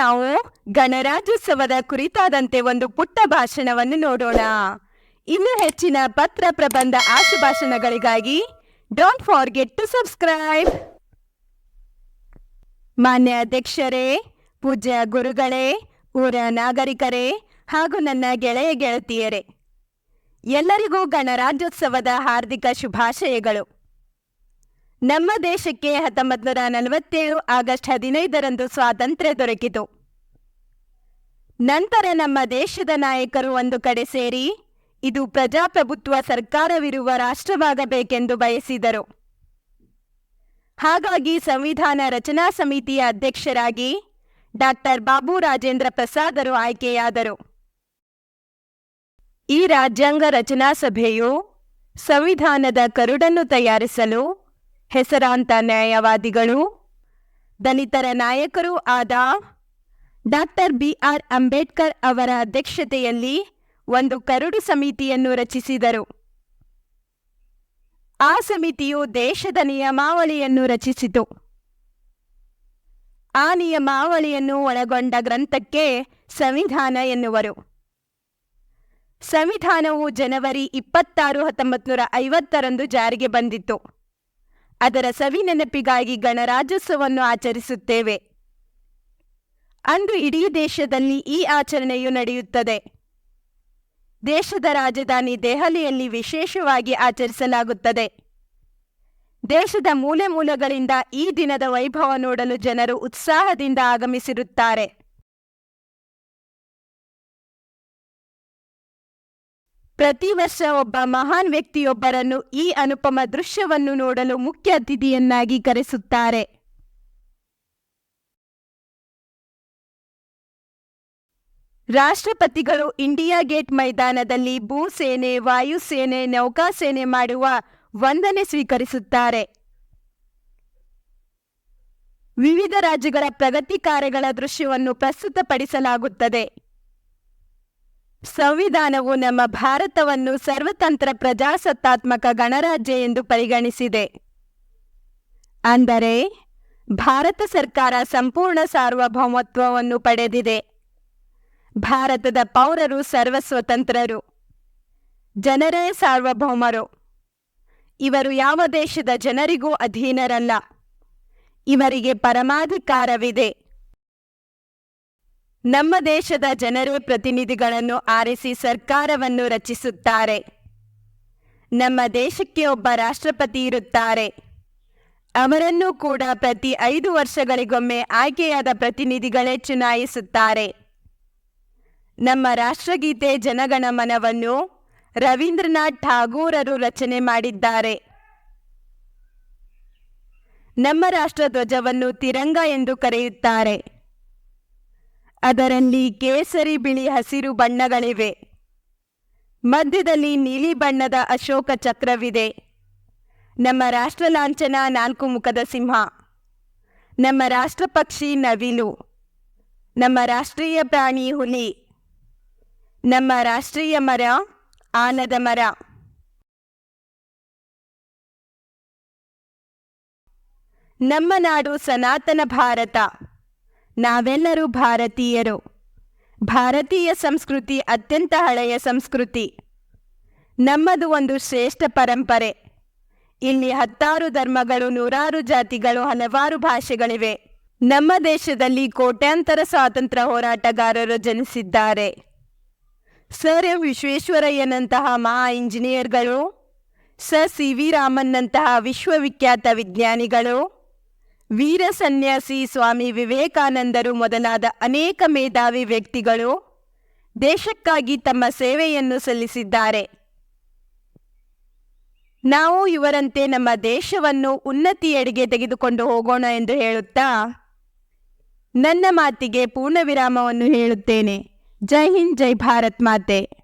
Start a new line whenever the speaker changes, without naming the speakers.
ನಾವು ಗಣರಾಜ್ಯೋತ್ಸವದ ಕುರಿತಾದಂತೆ ಒಂದು ಪುಟ್ಟ ಭಾಷಣವನ್ನು ನೋಡೋಣ. ಇನ್ನು ಹೆಚ್ಚಿನ ಪತ್ರ ಪ್ರಬಂಧ ಆಶುಭಾಷಣಗಳಿಗಾಗಿ ಡೋಂಟ್ ಫಾರ್ಗೆಟ್ ಟು ಸಬ್ಸ್ಕ್ರೈಬ್ ಮಾನ್ಯ ಅಧ್ಯಕ್ಷರೇ, ಪೂಜ್ಯ ಗುರುಗಳೇ, ಊರ ನಾಗರಿಕರೇ ಹಾಗೂ ನನ್ನ ಗೆಳೆಯ ಗೆಳತಿಯರೇ, ಎಲ್ಲರಿಗೂ ಗಣರಾಜ್ಯೋತ್ಸವದ ಹಾರ್ದಿಕ ಶುಭಾಶಯಗಳು. ನಮ್ಮ ದೇಶಕ್ಕೆ ಹತ್ತೊಂಬತ್ತು ನೂರ ನಲವತ್ತೇಳು ಆಗಸ್ಟ್ ಹದಿನೈದರಂದು ಸ್ವಾತಂತ್ರ್ಯ ದೊರಕಿತು. ನಂತರ ನಮ್ಮ ದೇಶದ ನಾಯಕರು ಒಂದು ಕಡೆ ಸೇರಿ ಇದು ಪ್ರಜಾಪ್ರಭುತ್ವ ಸರ್ಕಾರವಿರುವ ರಾಷ್ಟ್ರವಾಗಬೇಕೆಂದು ಬಯಸಿದರು. ಹಾಗಾಗಿ ಸಂವಿಧಾನ ರಚನಾ ಸಮಿತಿಯ ಅಧ್ಯಕ್ಷರಾಗಿ ಡಾಕ್ಟರ್ ಬಾಬು ರಾಜೇಂದ್ರ ಪ್ರಸಾದರು ಆಯ್ಕೆಯಾದರು. ಈ ರಾಜ್ಯಾಂಗ ರಚನಾ ಸಭೆಯು ಸಂವಿಧಾನದ ಕರುಡನ್ನು ತಯಾರಿಸಲು ಹೆಸರಾಂತ ನ್ಯಾಯವಾದಿಗಳು ದಲಿತರ ನಾಯಕರೂ ಆದ ಡಾಕ್ಟರ್ ಬಿ ಆರ್ ಅಂಬೇಡ್ಕರ್ ಅವರ ಅಧ್ಯಕ್ಷತೆಯಲ್ಲಿ ಒಂದು ಕರಡು ಸಮಿತಿಯನ್ನು ರಚಿಸಿದರು. ಆ ಸಮಿತಿಯು ದೇಶದ ನಿಯಮಾವಳಿಯನ್ನು ರಚಿಸಿತು. ಆ ನಿಯಮಾವಳಿಯನ್ನು ಒಳಗೊಂಡ ಗ್ರಂಥಕ್ಕೆ ಸಂವಿಧಾನ ಎನ್ನುವರು. ಸಂವಿಧಾನವು ಜನವರಿ ಇಪ್ಪತ್ತಾರು ಹತ್ತೊಂಬತ್ತು ನೂರ ಐವತ್ತರಂದು ಜಾರಿಗೆ ಬಂದಿತ್ತು. ಅದರ ಸವಿ ನೆನಪಿಗಾಗಿ ಗಣರಾಜ್ಯೋತ್ಸವವನ್ನು ಆಚರಿಸುತ್ತೇವೆ. ಅಂದು ಇಡೀ ದೇಶದಲ್ಲಿ ಈ ಆಚರಣೆಯು ನಡೆಯುತ್ತದೆ. ದೇಶದ ರಾಜಧಾನಿ ದೆಹಲಿಯಲ್ಲಿ ವಿಶೇಷವಾಗಿ ಆಚರಿಸಲಾಗುತ್ತದೆ. ದೇಶದ ಮೂಲೆ ಮೂಲಗಳಿಂದ ಈ ದಿನದ ವೈಭವ ನೋಡಲು ಜನರು ಉತ್ಸಾಹದಿಂದ ಆಗಮಿಸಿರುತ್ತಾರೆ. ಪ್ರತಿ ವರ್ಷ ಒಬ್ಬ ಮಹಾನ್ ವ್ಯಕ್ತಿಯೊಬ್ಬರನ್ನು ಈ ಅನುಪಮ ದೃಶ್ಯವನ್ನು ನೋಡಲು ಮುಖ್ಯ ಅತಿಥಿಯನ್ನಾಗಿ ಕರೆಸುತ್ತಾರೆ. ರಾಷ್ಟ್ರಪತಿಗಳು ಇಂಡಿಯಾ ಗೇಟ್ ಮೈದಾನದಲ್ಲಿ ಭೂಸೇನೆ ವಾಯುಸೇನೆ ನೌಕಾಸೇನೆ ಮಾಡುವ ವಂದನೆ ಸ್ವೀಕರಿಸುತ್ತಾರೆ. ವಿವಿಧ ರಾಜ್ಯಗಳ ಪ್ರಗತಿ ಕಾರ್ಯಗಳ ದೃಶ್ಯವನ್ನು ಪ್ರಸ್ತುತಪಡಿಸಲಾಗುತ್ತದೆ. ಸಂವಿಧಾನವು ನಮ್ಮ ಭಾರತವನ್ನು ಸರ್ವತಂತ್ರ ಪ್ರಜಾಸತ್ತಾತ್ಮಕ ಗಣರಾಜ್ಯ ಎಂದು ಪರಿಗಣಿಸಿದೆ. ಅಂದರೆ, ಭಾರತ ಸರ್ಕಾರ ಸಂಪೂರ್ಣ ಸಾರ್ವಭೌಮತ್ವವನ್ನು ಪಡೆದಿದೆ. ಭಾರತದ ಪೌರರು ಸರ್ವಸ್ವತಂತ್ರರು. ಜನರೇ ಸಾರ್ವಭೌಮರು. ಇವರು ಯಾವ ದೇಶದ ಜನರಿಗೂ ಅಧೀನರಲ್ಲ. ಇವರಿಗೆ ಪರಮಾಧಿಕಾರವಿದೆ. ನಮ್ಮ ದೇಶದ ಜನರು ಪ್ರತಿನಿಧಿಗಳನ್ನು ಆರಿಸಿ ಸರ್ಕಾರವನ್ನು ರಚಿಸುತ್ತಾರೆ. ನಮ್ಮ ದೇಶಕ್ಕೆ ಒಬ್ಬ ರಾಷ್ಟ್ರಪತಿ ಇರುತ್ತಾರೆ. ಅವರನ್ನು ಕೂಡ ಪ್ರತಿ ಐದು ವರ್ಷಗಳಿಗೊಮ್ಮೆ ಆಯ್ಕೆಯಾದ ಪ್ರತಿನಿಧಿಗಳೇ ಚುನಾಯಿಸುತ್ತಾರೆ. ನಮ್ಮ ರಾಷ್ಟ್ರಗೀತೆ ಜನಗಣಮನವನ್ನು ರವೀಂದ್ರನಾಥ್ ಠಾಗೂರರು ರಚನೆ ಮಾಡಿದ್ದಾರೆ. ನಮ್ಮ ರಾಷ್ಟ್ರಧ್ವಜವನ್ನು ತಿರಂಗ ಎಂದು ಕರೆಯುತ್ತಾರೆ. ಅದರಲ್ಲಿ ಕೇಸರಿ ಬಿಳಿ ಹಸಿರು ಬಣ್ಣಗಳಿವೆ. ಮಧ್ಯದಲ್ಲಿ ನೀಲಿ ಬಣ್ಣದ ಅಶೋಕ ಚಕ್ರವಿದೆ. ನಮ್ಮ ರಾಷ್ಟ್ರ ಲಾಂಛನ ನಾಲ್ಕು ಮುಖದ ಸಿಂಹ. ನಮ್ಮ ರಾಷ್ಟ್ರ ಪಕ್ಷಿ ನವಿಲು. ನಮ್ಮ ರಾಷ್ಟ್ರೀಯ ಪ್ರಾಣಿ ಹುಲಿ. ನಮ್ಮ ರಾಷ್ಟ್ರೀಯ ಮರ, ಆನದ ಮರ. ನಮ್ಮ ನಾಡು ಸನಾತನ ಭಾರತ. ನಾವೆಲ್ಲರೂ ಭಾರತೀಯರು. ಭಾರತೀಯ ಸಂಸ್ಕೃತಿ ಅತ್ಯಂತ ಹಳೆಯ ಸಂಸ್ಕೃತಿ. ನಮ್ಮದು ಒಂದು ಶ್ರೇಷ್ಠ ಪರಂಪರೆ. ಇಲ್ಲಿ ಹತ್ತಾರು ಧರ್ಮಗಳು, ನೂರಾರು ಜಾತಿಗಳು, ಹಲವಾರು ಭಾಷೆಗಳಿವೆ. ನಮ್ಮ ದೇಶದಲ್ಲಿ ಕೋಟ್ಯಾಂತರ ಸ್ವಾತಂತ್ರ್ಯ ಹೋರಾಟಗಾರರು ಜನಿಸಿದ್ದಾರೆ. ಸರ್ ಎಂ ವಿಶ್ವೇಶ್ವರಯ್ಯನಂತಹ ಮಹಾ ಇಂಜಿನಿಯರ್ಗಳು, ಸರ್ ಸಿ ವಿ ರಾಮನ್ನಂತಹ ವಿಶ್ವವಿಖ್ಯಾತ ವಿಜ್ಞಾನಿಗಳು ವೀರ ಸನ್ಯಾಸಿ ಸ್ವಾಮಿ ವಿವೇಕಾನಂದರು ಮೊದಲಾದ ಅನೇಕ ಮೇಧಾವಿ ವ್ಯಕ್ತಿಗಳು ದೇಶಕ್ಕಾಗಿ ತಮ್ಮ ಸೇವೆಯನ್ನು ಸಲ್ಲಿಸಿದ್ದಾರೆ. ನಾವು ಇವರಂತೆ ನಮ್ಮ ದೇಶವನ್ನು ಉನ್ನತಿಯೆಡೆಗೆ ತೆಗೆದುಕೊಂಡು ಹೋಗೋಣ ಎಂದು ಹೇಳುತ್ತಾ ನನ್ನ ಮಾತಿಗೆ ಪೂರ್ಣ ವಿರಾಮವನ್ನು ಹೇಳುತ್ತೇನೆ. ಜೈ ಹಿಂದ್, ಜೈ ಭಾರತ್ ಮಾತೆ.